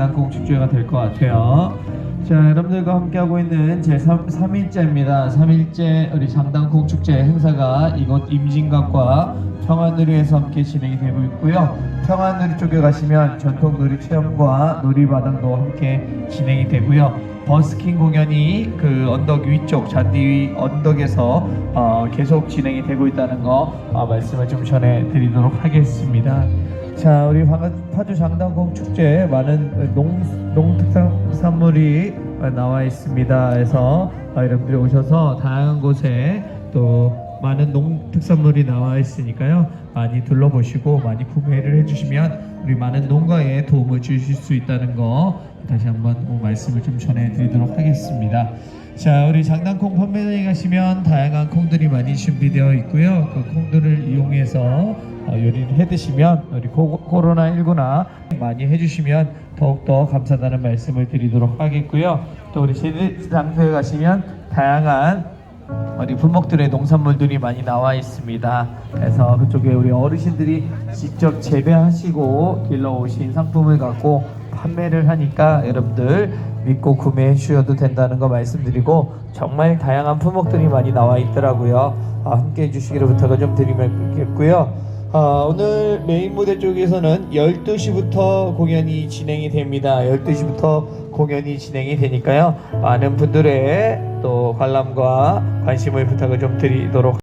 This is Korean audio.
장단콩 축제가 될 것 같아요. 자, 여러분들과 함께하고 있는 제 3, 3일째입니다. 3일째 우리 장단콩 축제 행사가 이곳 임진각과 평안누리에서 함께 진행이 되고 있고요. 평안누리 쪽에 가시면 전통 놀이 체험과 놀이바닥도 함께 진행이 되고요. 버스킹 공연이 그 언덕 위쪽 잔디 위 언덕에서 어, 계속 진행이 되고 있다는 거 어, 말씀을 좀 전해드리도록 하겠습니다. 자, 우리 파- 파주 장단콩 축제 많은 농 농특산물이 나와 있습니다. 그래서 어, 여러분들이 오셔서 다양한 곳에 또 많은 농 특산물이 나와 있으니까요. 많이 둘러보시고 많이 구매를 해주시면 우리 많은 농가에 도움을 주실 수 있다는 거 다시 한번 꼭 말씀을 좀 전해드리도록 하겠습니다. 자, 우리 장단콩 판매장에 가시면 다양한 콩들이 많이 준비되어 있고요. 그 콩들을 이용해서 어, 요리를 해 드시면 우리 코로나 19나 많이 해주시면 더욱더 감사하다는 말씀을 드리도록 하겠고요. 또 우리 세대장터에 가시면 다양한 우리 품목들의 농산물들이 많이 나와 있습니다. 그래서 그쪽에 우리 어르신들이 직접 재배하시고 길러 오신 상품을 갖고 판매를 하니까 여러분들 믿고 구매해 주셔도 된다는 거 말씀드리고 정말 다양한 품목들이 많이 나와 있더라고요. 아, 함께 해주시기를 부탁을 좀 드리겠고요. 아, 오늘 메인 무대 쪽에서는 12시부터 공연이 진행이 됩니다. 12시부터 공연이 진행이 되니까요. 많은 분들의 또 관람과 관심을 부탁을 좀 드리도록